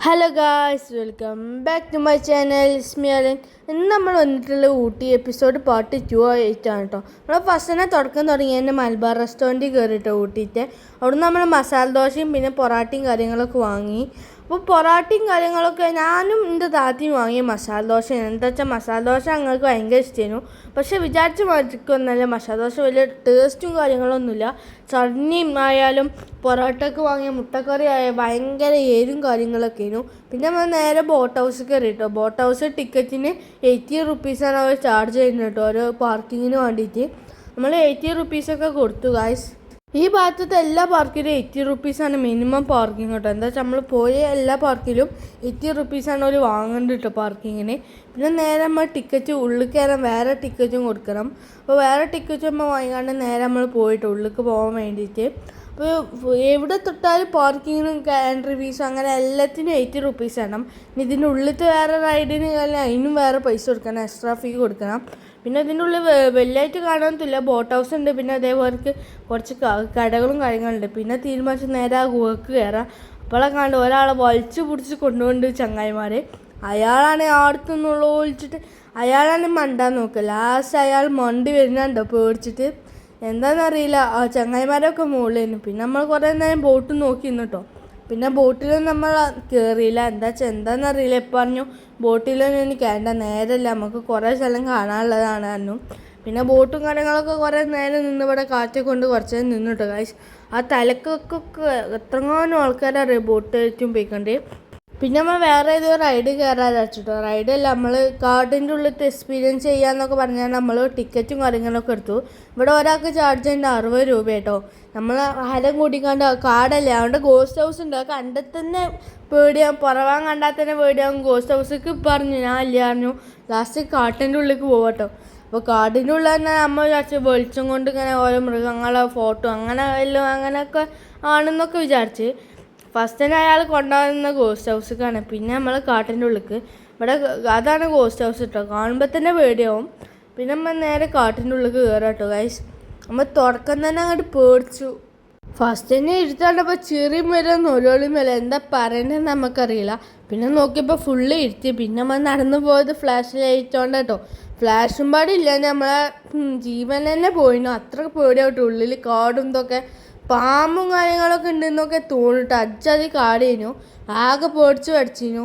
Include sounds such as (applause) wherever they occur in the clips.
Hello guys welcome back to my channel സ്മിയലൻ ഇന്ന് നമ്മൾ വന്നിട്ടുള്ള ഊട്ടി എപ്പിസോഡ് പാർട്ട് ടു ആയിട്ടാണ് കേട്ടോ നമ്മൾ ഫസ്റ്റ് തന്നെ തുടക്കം തുടങ്ങി തന്നെ മലബാർ റെസ്റ്റോറന്റിൽ കയറിയിട്ടോ ഊട്ടിയിട്ട് അവിടുന്ന് നമ്മൾ മസാല ദോശയും പിന്നെ പൊറാട്ടയും കാര്യങ്ങളൊക്കെ വാങ്ങി. അപ്പോൾ പൊറാട്ടയും കാര്യങ്ങളൊക്കെ ഞാനും എന്റെ താത്തിയും വാങ്ങിയ മസാല ദോശയാണ് എന്താ വെച്ചാൽ മസാല ദോശ ഞങ്ങൾക്ക് ഭയങ്കര ഇഷ്ടമായിരുന്നു പക്ഷേ വിചാരിച്ച മാറ്റിക്കൊന്നല്ല. മസാല ദോശ വലിയ ടേസ്റ്റും കാര്യങ്ങളൊന്നുമില്ല. ചട്നിയും ആയാലും പൊറോട്ടയ്ക്ക് വാങ്ങിയ മുട്ടക്കറി ആയ ഭയങ്കര എരും കാര്യങ്ങളൊക്കെ ആയിരുന്നു. പിന്നെ നമ്മൾ നേരെ ബോട്ട് ഹൗസ് കയറി കേട്ടോ ബോട്ട് ഹൗസ് ടിക്കറ്റിന് എയ്റ്റി റുപ്പീസാണ് അവർ ചാർജ് ചെയ്യുന്നത് കേട്ടോ. ഒരു പാർക്കിങ്ങിന് വേണ്ടിയിട്ട്. നമ്മൾ എയ്റ്റി റുപ്പീസൊക്കെ കൊടുത്തു ഗായ്സ് ഈ ഭാഗത്തത്തെ എല്ലാ പാർക്കിലും എയ്റ്റി റുപ്പീസാണ് മിനിമം പാർക്കിംഗ് കേട്ടോ. എന്താ വെച്ചാൽ നമ്മൾ പോയ എല്ലാ പാർക്കിലും എയ്റ്റി റുപ്പീസാണ് അവർ വാങ്ങേണ്ടത് കേട്ടോ പാർക്കിങ്ങിന് പിന്നെ നേരെ നമ്മൾ ടിക്കറ്റ് ഉള്ളിൽ കയറാൻ വേറെ ടിക്കറ്റും കൊടുക്കണം. അപ്പോൾ വേറെ ടിക്കറ്റ് നമ്മൾ വാങ്ങിക്കാണ്ട് നേരെ നമ്മൾ പോയിട്ട് ഉള്ളിലേക്ക് പോകാൻ വേണ്ടിയിട്ട്. അപ്പോൾ എവിടെ തൊട്ടാലും പാർക്കിങ്ങിനും എൻട്രി ഫീസും അങ്ങനെ എല്ലാത്തിനും എയ്റ്റി റുപ്പീസ് വേണം. ഇതിന്റെ ഉള്ളിലത്തെ വേറെ റൈഡിന് അതിനും വേറെ പൈസ കൊടുക്കണം എക്സ്ട്രാ ഫീ കൊടുക്കണം. പിന്നെ ഇതിന്റെ ഉള്ളിൽ വലിയതായിട്ട് കാണാനൊന്നുമില്ല. ബോട്ട് ഹൗസ് ഉണ്ട്. പിന്നെ അതേപോലെ കുറച്ച് കടകളും കാര്യങ്ങളുണ്ട്. പിന്നെ തീരുമാനിച്ച് നേരെ ആ ഗുഹക്ക് കയറാം. അപ്പോഴാണ് കണ്ട് ഒരാളെ വലിച്ചു പിടിച്ച് കൊണ്ടുപോണ്ട് ചങ്ങായിമാർ അയാളാണ് ആടത്തുനിന്നുള്ള ഒളിച്ചിട്ട് അയാളാണ് മണ്ടാൻ നോക്കുക. ലാസ്റ്റ് അയാൾ മണ്ടി വരുന്നുണ്ടോ പേടിച്ചിട്ട്. എന്താണെന്നറിയില്ല ആ ചങ്ങായിമാരൊക്കെ മുകളിലായിരുന്നു പിന്നെ നമ്മൾ കുറേ നേരം ബോട്ട് നോക്കി നിന്നിട്ടോ പിന്നെ ബോട്ടിൽ നമ്മൾ കയറിയില്ല എന്താ എന്താണെന്നറിയില്ല ഇപ്പം പറഞ്ഞു ബോട്ടിലൊന്നും ഇനി കയറേണ്ട നമുക്ക് കുറേ സ്ഥലം കാണാനുള്ളതാണ് പറഞ്ഞു. പിന്നെ ബോട്ടും കാര്യങ്ങളൊക്കെ കുറേ നേരം നിന്ന് ഇവിടെ കാറ്റൊക്കെ കൊണ്ട് കുറച്ച് നേരം നിന്നിട്ട് കാശ് ആ തലക്കൊക്കെ എത്രങ്ങാനും ആൾക്കാരറിയാം ബോട്ട് ഏറ്റവും പോയിക്കണ്ടേ? പിന്നെ നമ്മൾ വേറെ ഏതോ റൈഡ് കയറാൻ വെച്ചിട്ടോ റൈഡ് അല്ല നമ്മൾ കാർഡിന്റെ ഉള്ളിൽ എക്സ്പീരിയൻസ് ചെയ്യാന്നൊക്കെ പറഞ്ഞാൽ നമ്മൾ ടിക്കറ്റും കാര്യങ്ങളൊക്കെ എടുത്തു. ഇവിടെ ഒരാൾക്ക് ചാർജ് ചെയ്യുന്നത് അറുപത് രൂപ കേട്ടോ നമ്മൾ ഹരം കൂട്ടിക്കാണ്ട് കാർഡല്ലേ അതുകൊണ്ട് ഗോസ്റ്റ് ഹൗസ് ഉണ്ട്. കണ്ട തന്നെ പുറവാൻ കണ്ടാൽ തന്നെ പേടിയാവും. ഗോസ്റ്റ് ഹൗസിലേക്ക് പറഞ്ഞു ഞാൻ ഇല്ല പറഞ്ഞു. ലാസ്റ്റ് കാട്ടിന്റെ ഉള്ളിലേക്ക് പോകട്ടോ അപ്പോൾ കാടിന്റെ ഉള്ളിൽ തന്നെ നമ്മൾ വിചാരിച്ചു വെളിച്ചം കൊണ്ട് ഇങ്ങനെ ഓരോ മൃഗങ്ങളെ ഫോട്ടോ അങ്ങനെ എല്ലാം അങ്ങനെയൊക്കെ ആണെന്നൊക്കെ വിചാരിച്ച്. ഫസ്റ്റ് തന്നെ അയാൾ കൊണ്ടുവന്ന ഗോസ്റ്റ് ഹൗസിലേക്കാണ് പിന്നെ നമ്മൾ കാട്ടിന്റെ ഉള്ളിലേക്ക് ഇവിടെ അതാണ് ഗോസ്റ്റ് ഹൗസ് കേട്ടോ കാണുമ്പോൾ തന്നെ പേടിയാവും. പിന്നെ നമ്മൾ നേരെ കാട്ടിന്റെ ഉള്ളിലേക്ക് കയറാം കേട്ടോ ഗൈസ് നമ്മൾ തുടക്കം തന്നെ അങ്ങോട്ട് പേടിച്ചു. ഫസ്റ്റ് തന്നെ ഇരുത്താണ്ടപ്പോൾ ചെറിയ മരം നൊലോളിയും വരെ എന്താ പറയണ്ടതെന്ന് നമുക്കറിയില്ല. പിന്നെ നോക്കിയപ്പോൾ ഫുള്ള് ഇരുത്തി. പിന്നെ നമ്മൾ നടന്നു പോയത് ഫ്ലാഷ് ലൈറ്റോണ്ട് കേട്ടോ ഫ്ലാഷും പാടില്ല. നമ്മളെ ജീവൻ തന്നെ പോയിനു. അത്ര പേടിയാവട്ടെ. ഉള്ളിൽ കാടും ഇതൊക്കെ. പാമ്പും കാര്യങ്ങളൊക്കെ ഉണ്ടെന്നൊക്കെ തോന്നിട്ട് അച്ചാതി കാടേനു ആകെ പൊടിച്ചു പഠിച്ചിനു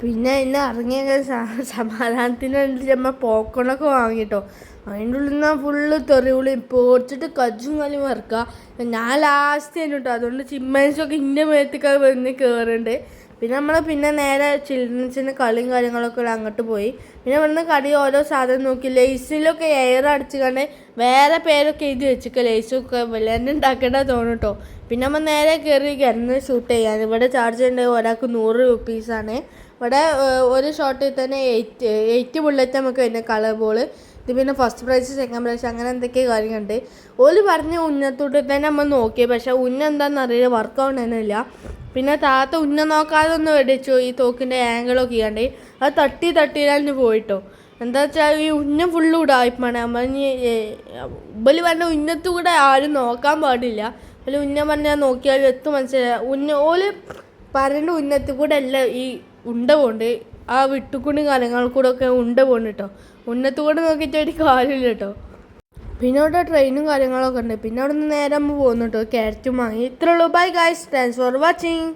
പിന്നെ എന്നെ ഇറങ്ങിയ (laughs) സമാധാനത്തിന് വേണ്ടി നമ്മൾ പോക്കണൊക്കെ വാങ്ങിട്ടോ. അതിന്റെ ഉള്ളിൽ നിന്നാ ഫുള്ള് തെറിയുള്ളി പൊടിച്ചിട്ട് കജ്ജും കാലും മറക്കുക ഞാൻ ലാസ്റ്റ് തന്നെ കേട്ടോ അതുകൊണ്ട് ചിമ്മൻസൊക്കെ ഇന്റെ മേത്തേക്ക് വന്ന് കയറുന്നുണ്ട് പിന്നെ നമ്മൾ പിന്നെ നേരെ ചിൽഡ്രൻസിന് കളിയും കാര്യങ്ങളൊക്കെ ഉള്ള അങ്ങോട്ട് പോയി. പിന്നെ ഇവിടുന്ന് കടി ഓരോ സാധനം നോക്കി. ലേസിലൊക്കെ എയർ അടിച്ച് കണ്ട് വേറെ പേരൊക്കെ എഴുതി വെച്ചിട്ട് ലേസൊക്കെ വല്ലാണ്ട് ഉണ്ടാക്കേണ്ട തോന്നും പിന്നെ നമ്മൾ നേരെ കയറി കിടന്ന് ഷൂട്ട് ചെയ്യാൻ. ഇവിടെ ചാർജ് ചെയ്യേണ്ടത് ഒരാൾക്ക് നൂറ് റുപ്പീസാണ് ഇവിടെ ഒരു ഷോട്ടിൽ തന്നെ എയ്റ്റ് എയ്റ്റ് ബുള്ളറ്റ് നമുക്ക് വരുന്ന കളർ ബോൾ ഇത് പിന്നെ ഫസ്റ്റ് പ്രൈസ് സെക്കൻഡ് പ്രൈസ് അങ്ങനെ എന്തൊക്കെ കാര്യങ്ങളുണ്ട്. ഓൽ പറഞ്ഞ ഉന്നത്തോട്ട് തന്നെ നമ്മൾ നോക്കി. പക്ഷെ ഉന്ന എന്താണെന്ന് അറിയില്ല. വർക്ക് ആവണമെന്നില്ല പിന്നെ താത്ത ഉന്ന നോക്കാതെ ഒന്ന് വെടിച്ചു ഈ തോക്കിന്റെ ആംഗിളൊക്കെ ചെയ്യാണ്ട് അത് തട്ടി തട്ടിയിലാണ് പോയിട്ടോ. എന്താ വെച്ചാൽ ഈ ഉന്ന ഫുള്ള് ഉടായ്പാണ് നമ്മൾ ഇബൽ പറഞ്ഞ ഉന്നത്തു കൂടെ ആരും നോക്കാൻ പാടില്ല. അതിൽ ഉന്ന പറഞ്ഞാൽ നോക്കിയാൽ എത്തും മനസ്സിലായി. ഉന്ന ഓൽ പറഞ്ഞ ഉന്നത്തു കൂടെ അല്ല ഈ ഉണ്ട പോണ്ട്. ആ വിട്ടുകുണി കാര്യങ്ങൾ കൂടെ ഒക്കെ ഉണ്ട പോണ്ട് കേട്ടോ ഉന്നത്തു കൂടെ നോക്കിയിട്ട് ഒരു കാര്യമില്ല കേട്ടോ പിന്നെ അവിടെ ട്രെയിനും കാര്യങ്ങളൊക്കെ ഉണ്ട്. പിന്നെ അവിടെ നിന്ന് നേരെ നമ്മൾ പോകുന്നു കേട്ടോ ക്യാരറ്റും വാങ്ങി. ഇത്രയുള്ളൂ bye guys thanks for watching